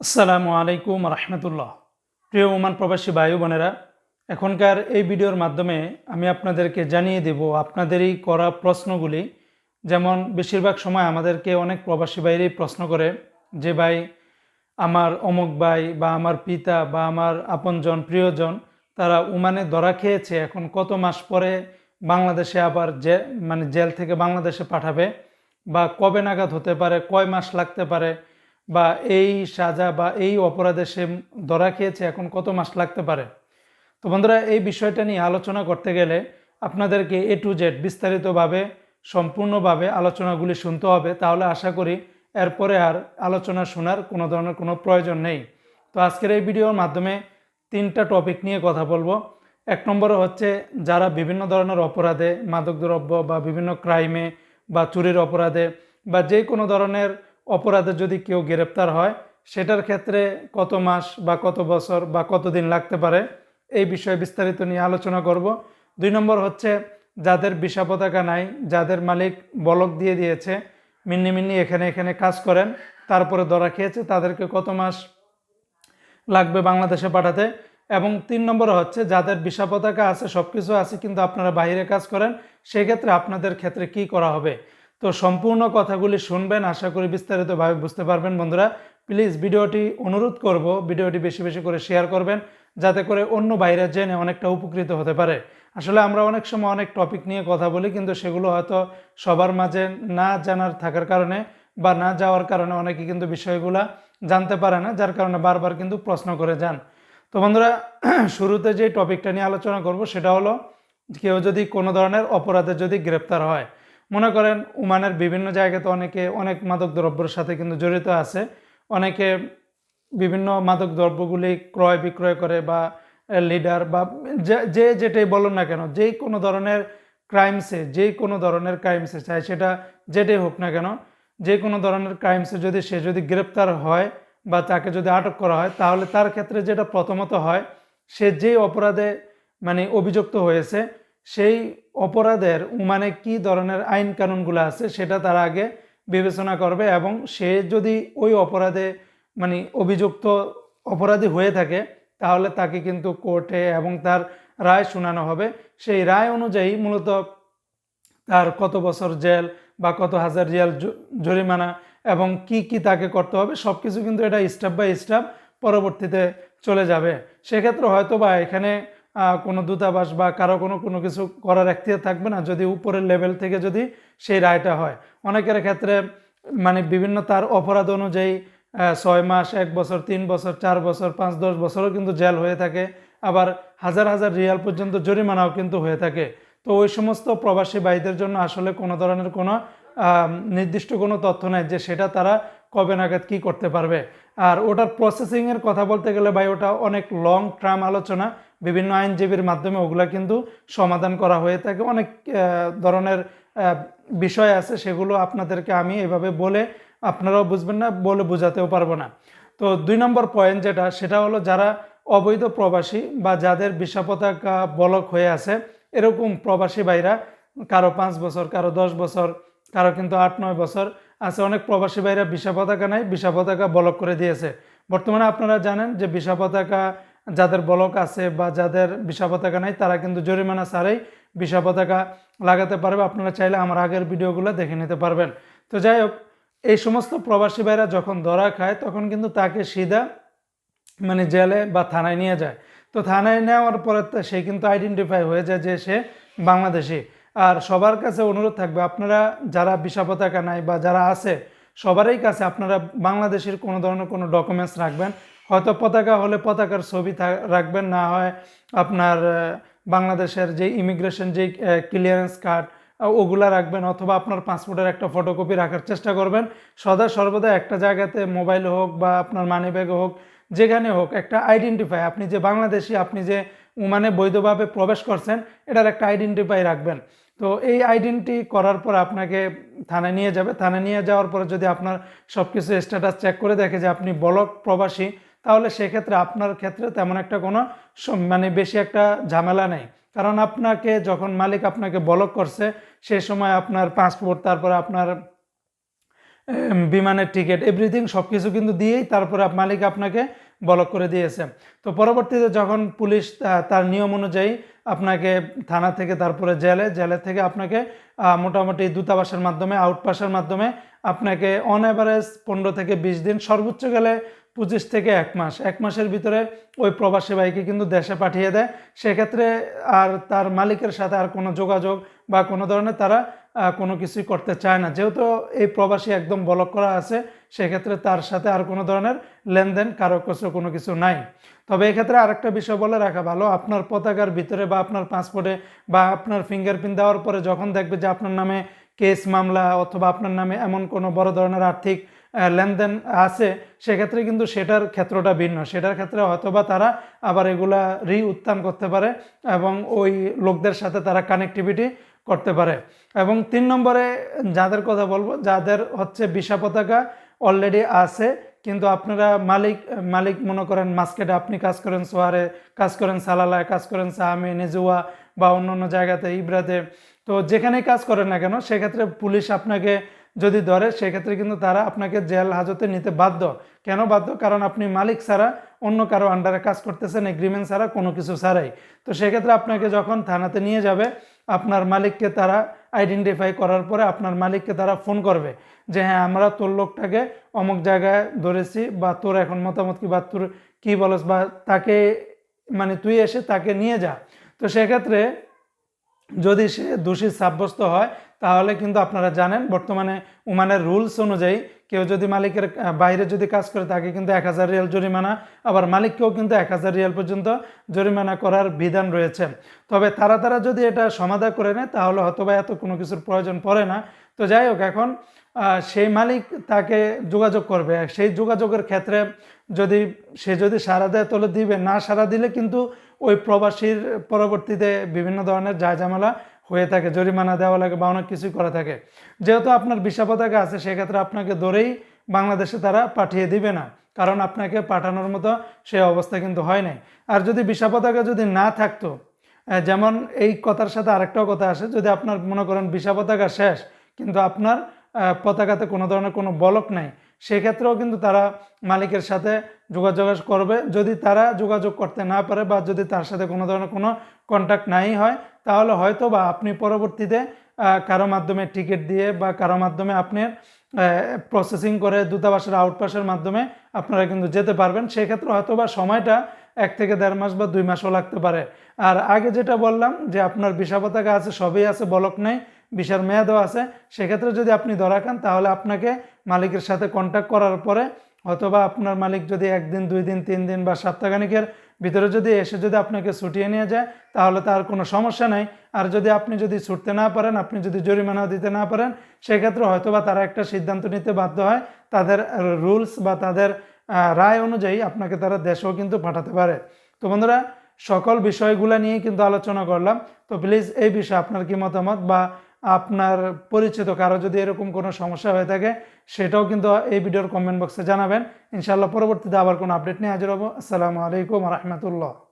আসসালামু আলাইকুম রহমতুল্লাহ। প্রিয় ওমান প্রবাসী ভাই বোনেরা, এখনকার এই ভিডিওর মাধ্যমে আমি আপনাদেরকে জানিয়ে দেব আপনাদেরই করা প্রশ্নগুলি। যেমন, বেশিরভাগ সময় আমাদেরকে অনেক প্রবাসী ভাইরাই প্রশ্ন করে যে, ভাই, আমার অমুক ভাই বা আমার পিতা বা আমার আপনজন, প্রিয়জন, তারা উমানে ধরা খেয়েছে, এখন কত মাস পরে বাংলাদেশে আবার জে মানে জেল থেকে বাংলাদেশে পাঠাবে? বা কবে নাগাদ হতে পারে? কয় মাস লাগতে পারে? বা এই সাজা বা এই অপরাধে সে ধরা খেয়েছে, এখন কত মাস লাগতে পারে? তো বন্ধুরা, এই বিষয়টা নিয়ে আলোচনা করতে গেলে আপনাদেরকে এ টু জেড বিস্তারিতভাবে, সম্পূর্ণভাবে আলোচনাগুলি শুনতে হবে। তাহলে আশা করি এরপরে আর আলোচনা শোনার কোনো ধরনের কোনো প্রয়োজন নেই। তো আজকের এই ভিডিওর মাধ্যমে তিনটা টপিক নিয়ে কথা বলব। এক নম্বরে হচ্ছে, যারা বিভিন্ন ধরনের অপরাধে, মাদকদ্রব্য বা বিভিন্ন ক্রাইমে বা চুরির অপরাধে বা যে কোনো ধরনের অপরাধে যদি কেউ গ্রেপ্তার হয়, সেটার ক্ষেত্রে কত মাস বা কত বছর বা কত দিন লাগতে পারে, এই বিষয়ে বিস্তারিত নিয়ে আলোচনা করব। দুই নম্বর হচ্ছে, যাদের বিষা পতাকা নাই, যাদের মালিক বলক দিয়ে দিয়েছে, মিন্নি মিন্নি এখানে এখানে কাজ করেন, তারপরে ধরা খেয়েছে, তাদেরকে কত মাস লাগবে বাংলাদেশে পাঠাতে? এবং তিন নম্বর হচ্ছে, যাদের বিষা পতাকা আছে সব কিছু আছে, কিন্তু আপনারা বাইরে কাজ করেন, সেক্ষেত্রে আপনাদের ক্ষেত্রে কি করা হবে? তো সম্পূর্ণ কথাগুলি শুনবেন, আশা করি বিস্তারিতভাবে বুঝতে পারবেন বন্ধুরা। প্লিজ ভিডিওটি অনুরোধ করব, ভিডিওটি বেশি বেশি করে শেয়ার করবেন, যাতে করে অন্য বাইরে জেনে অনেকটা উপকৃত হতে পারে। আসলে আমরা অনেক সময় অনেক টপিক নিয়ে কথা বলি, কিন্তু সেগুলো হয়তো সবার মাঝে না জানার থাকার কারণে বা না যাওয়ার কারণে অনেকে কিন্তু বিষয়গুলো জানতে পারে না, যার কারণে বারবার কিন্তু প্রশ্ন করে যান। তো বন্ধুরা, শুরুতে যে টপিকটা নিয়ে আলোচনা করব, সেটা হলো কেউ যদি কোনো ধরনের অপরাধে যদি গ্রেপ্তার হয় মনে করেন উমানের বিভিন্ন জায়গাতে অনেকে, অনেক মাদক দ্রব্যের সাথে কিন্তু জড়িত আছে। অনেকে বিভিন্ন মাদক দ্রব্যগুলি ক্রয় বিক্রয় করে বা লিডার বা যে যে যেটাই বলুন না কেন যেই কোনো ধরনের ক্রাইমসে যেই কোনো ধরনের ক্রাইমসে, চাই সেটা যেটাই হোক না কেন, যে কোনো ধরনের ক্রাইমসে যদি সে যদি গ্রেপ্তার হয় বা তাকে যদি আটক করা হয়, তাহলে তার ক্ষেত্রে যেটা প্রথমত হয়, সে যেই অপরাধে মানে অভিযুক্ত হয়েছে সেই অপরাধের মানে কি ধরনের আইন কানুনগুলো আছে সেটা তার আগে বিবেচনা করবে এবং সে যদি ওই অপরাধে মানে অভিযুক্ত অপরাধী হয়ে থাকে, তাহলে তাকে কিন্তু কোর্টে এবং তার রায় শোনানো হবে। সেই রায় অনুযায়ী মূলত তার কত বছর জেল বা কত হাজার রিয়াল জরিমানা এবং কি কি তাকে করতে হবে সব কিছু কিন্তু এটা স্টেপ বাই স্টেপ পরবর্তীতে চলে যাবে। সেক্ষেত্রে হয়তো বা এখানে কোনো দূতাবাস বা কারও কোনো কোনো কিছু করার এখতিয়ার থাকবে না, যদি উপরের লেভেল থেকে যদি সেই রায়টা হয়। অনেকের ক্ষেত্রে মানে বিভিন্ন তার অপরাধ অনুযায়ী ছয় মাস, এক বছর, তিন বছর, চার বছর, পাঁচ, দশ বছরও কিন্তু জেল হয়ে থাকে, আবার হাজার হাজার রিয়াল পর্যন্ত জরিমানাও কিন্তু হয়ে থাকে। তো ওই সমস্ত প্রবাসী ভাইদের জন্য আসলে কোনো ধরনের কোনো নির্দিষ্ট কোনো তথ্য নেই যে সেটা তারা কবে নাগাদ কি করতে পারবে। আর ওটার প্রসেসিংয়ের কথা বলতে গেলে ভাই, ওটা অনেক লং টার্ম আলোচনা। বিভিন্ন আইনজীবীর মাধ্যমে ওগুলা কিন্তু সমাধান করা হয়ে থাকে। অনেক ধরনের বিষয় আছে, সেগুলো আপনাদেরকে আমি এভাবে বলে আপনারাও বুঝবেন না, বলে বোঝাতেও পারব না। তো দুই নম্বর পয়েন্ট যেটা, সেটা হলো যারা অবৈধ প্রবাসী বা যাদের ভিসা পতাকা বলক হয়ে আছে, এরকম প্রবাসী ভাইরা, কারও পাঁচ বছর, কারও দশ বছর, কারও কিন্তু আট, নয় বছর আছে, অনেক প্রবাসী ভাইরা ভিসা পতাকা নাই ভিসা পতাকা বলক করে দিয়েছে। বর্তমানে আপনারা জানেন যে ভিসা পতাকা যাদের বলক আছে বা যাদের ভিসা পতাকা নাই, তারা কিন্তু জরিমানা ছাড়াই ভিসা পতাকা লাগাতে পারবে। আপনারা চাইলে আমার আগের ভিডিওগুলো দেখে নিতে পারবেন। তো যাই হোক, এই সমস্ত প্রবাসী ভাইরা যখন ধরা খায়, তখন কিন্তু তাকে সিধা মানে জেলে বা থানায় নিয়ে যায়। তো থানায় নেওয়ার পরে সে কিন্তু আইডেন্টিফাই হয়ে যায় যে সে বাংলাদেশি। আর সবার কাছে অনুরোধ থাকবে, আপনারা যারা ভিসা পতাকা নাই বা যারা আছে, সবারই কাছে আপনারা বাংলাদেশের কোনো ধরনের কোনো ডকুমেন্টস রাখবেন। হয়তো পতাকা হলে পতাকার ছবি রাখবেন, না হয় আপনার বাংলাদেশের যে ইমিগ্রেশন যে ক্লিয়ারেন্স কার্ড ওগুলা রাখবেন অথবা আপনার পাসপোর্টের একটা ফটোকপি রাখার চেষ্টা করবেন। সদা সর্বদা একটা জায়গাতে মোবাইল হোক বা আপনার মানি ব্যাগ হোক, যেখানে হোক একটা আইডেন্টিফাই আপনি যে বাংলাদেশি, আপনি যে মানে বৈধভাবে প্রবেশ করছেন, এটার একটা আইডেন্টিফাই রাখবেন। তো এই আইডেন্টি করার পর আপনাকে থানায় নিয়ে যাবে। থানায় নিয়ে যাওয়ার পরে যদি আপনার সব কিছু স্ট্যাটাস চেক করে দেখে যে আপনি বলক প্রবাসী, তাহলে সেক্ষেত্রে আপনার ক্ষেত্রে তেমন একটা কোনো মানে বেশি একটা ঝামেলা নেই। কারণ আপনাকে যখন মালিক আপনাকে বলক করছে সেই সময় আপনার পাসপোর্ট তারপরে আপনার বিমানের টিকিট এভরিথিং সব কিছু কিন্তু দিয়েই তারপরে মালিক আপনাকে ব্লক করে দিয়েছে। তো পরবর্তীতে যখন পুলিশ তার নিয়ম অনুযায়ী আপনাকে থানা থেকে, তারপরে জেলে জেলে থেকে আপনাকে মোটামুটি দূতাবাসের মাধ্যমে আউটপাসের মাধ্যমে আপনাকে অন অ্যাভারেজ পনেরো থেকে বিশ দিন, সর্বোচ্চ গেলে পঁচিশ থেকে এক মাস। এক মাসের ভিতরে ওই প্রবাসী ভাইকে কিন্তু দেশে পাঠিয়ে দেয়। সেক্ষেত্রে আর তার মালিকের সাথে আর কোনো যোগাযোগ বা কোনো ধরনের তারা কোনো কিছুই করতে চায় না। যেহেতু এই প্রবাসী একদম ব্লক করা আছে, সেক্ষেত্রে তার সাথে আর কোনো ধরনের লেনদেন, কারও কাছে কোনো কিছু নাই। তবে এক্ষেত্রে আরেকটা বিষয় বলে রাখা ভালো, আপনার পতাকার ভিতরে বা আপনার পাসপোর্টে বা আপনার ফিঙ্গারপ্রিন্ট দেওয়ার পরে যখন দেখবে যে আপনার নামে কেস মামলা অথবা আপনার নামে এমন কোনো বড় ধরনের আর্থিক লেনদেন আছে, সেক্ষেত্রে কিন্তু সেটার ক্ষেত্রটা ভিন্ন। সেটার ক্ষেত্রে হয়তোবা তারা আবার এগুলা রি উত্থান করতে পারে এবং ওই লোকদের সাথে তারা কানেক্টিভিটি করতে পারে। এবং তিন নম্বরে যাদের কথা বলব, যাদের হচ্ছে বিশা পতাকা অলরেডি আছে, কিন্তু আপনারা মালিক মালিক মনে করেন মাস্কেটে আপনি কাজ করেন সোয়ারে, কাজ করেন সালালায়, কাজ করেন সাহামে নেজুয়া বা অন্য অন্য জায়গাতে, ইব্রাতে, তো যেখানেই কাজ করেন না কেন, সেক্ষেত্রে পুলিশ আপনাকে যদি ধরে, সেক্ষেত্রে কিন্তু তারা আপনাকে জেল হাজতে নিতে বাধ্য। কেন বাধ্য? কারণ আপনি মালিক ছাড়া অন্য কারও আন্ডারে কাজ করতেছেন এগ্রিমেন্ট ছাড়া কোনো কিছু ছাড়াই। তো সেক্ষেত্রে আপনাকে যখন থানাতে নিয়ে যাবে আপনার মালিককে তারা আইডেন্টিফাই করার পরে আপনার মালিককে তারা ফোন করবে যে হ্যাঁ আমরা তোর লোকটাকে অমুক জায়গায় ধরেছি বা তোর এখন মতামত কি বা তোর কী বলস বা তাকে মানে তুই এসে তাকে নিয়ে যা। তো সেক্ষেত্রে যদি সে দোষী সাব্যস্ত হয় তাহলে কিন্তু আপনারা জানেন, বর্তমানে ওমানের রুলস অনুযায়ী কেউ যদি মালিকের বাইরে যদি কাজ করে তাকে কিন্তু এক হাজার রিয়াল জরিমানা, আবার মালিককেও কিন্তু এক হাজার রিয়াল পর্যন্ত জরিমানা করার বিধান রয়েছে। তবে তারা তারা যদি এটা সমাধা করে নেয়, তাহলে হয়তোবা এত কোনো কিছুর প্রয়োজন পড়ে না। তো যাই হোক, এখন সেই মালিক তাকে যোগাযোগ করবে। সেই যোগাযোগের ক্ষেত্রে যদি সে যদি সারা দেয়, তাহলে দিবে। না সারা দিলে কিন্তু ওই প্রবাসীর পরবর্তীতে বিভিন্ন ধরনের জায়জামেলা হয়ে থাকে, জরিমানা দেওয়া লাগে বা অনেক কিছুই করা থাকে। যেহেতু আপনার বিশা পতাকা আছে, সেক্ষেত্রে আপনাকে ধরেই বাংলাদেশে তারা পাঠিয়ে দিবে না। কারণ আপনাকে পাঠানোর মতো সে অবস্থা কিন্তু হয় নাই। আর যদি বিশা পতাকা যদি না থাকতো যেমন এই কথার সাথে আরেকটাও কথা আসে, যদি আপনার মনে করেন বিশা পতাকা শেষ, কিন্তু আপনার পতাকাতে কোনো ধরনের কোনো বলক নাই, সেক্ষেত্রেও কিন্তু তারা মালিকের সাথে যোগাযোগ করবে। যদি তারা যোগাযোগ করতে না পারে বা যদি তার সাথে কোনো ধরনের কোনো কন্ট্যাক্ট নাই হয় তাহলে হয়তো বা আপনি পরবর্তীতে কারও মাধ্যমে টিকিট দিয়ে বা কারও মাধ্যমে আপনি প্রসেসিং করে দূতাবাসের আউটপাসের মাধ্যমে আপনারা কিন্তু যেতে পারবেন। সেক্ষেত্রে হয়তো বা সময়টা এক থেকে দেড় মাস বা দুই মাসও লাগতে পারে। আর আগে যেটা বললাম যে আপনার বিশা পতাকা আছে, সবই আছে, বলক নেই বিশার মেয়াদও আছে। সেক্ষেত্রে যদি আপনি ধরা খান, তাহলে আপনাকে মালিকের সাথে কন্ট্যাক্ট করার পরে অথবা আপনার মালিক যদি একদিন, দুই দিন, তিন দিন বা সপ্তাহখানিকের ভিতরে যদি এসে যদি আপনাকে ছুটিয়ে নিয়ে যায়, তাহলে তার কোনো সমস্যা নাই। আর যদি আপনি যদি ছুটতে না পারেন, আপনি যদি জরিমানা দিতে না পারেন, সেক্ষেত্রে হয়তো বা তারা একটা সিদ্ধান্ত নিতে বাধ্য হয়। তাদের রুলস বা তাদের রায় অনুযায়ী আপনাকে তারা দেশেও কিন্তু পাঠাতে পারে। তো বন্ধুরা, সকল বিষয়গুলো নিয়ে কিন্তু আলোচনা করলাম। তো প্লিজ এই বিষয়ে আপনার কি মতামত বা আপনার পরিচিত কারও যদি এরকম কোনো সমস্যা হয়ে থাকে, সেটাও কিন্তু এই ভিডিওর কমেন্ট বক্সে জানাবেন। ইনশাআল্লাহ পরবর্তীতে আবার কোনো আপডেট নিয়ে হাজির হব। আসসালামু আলাইকুম রহমতুল্লাহ।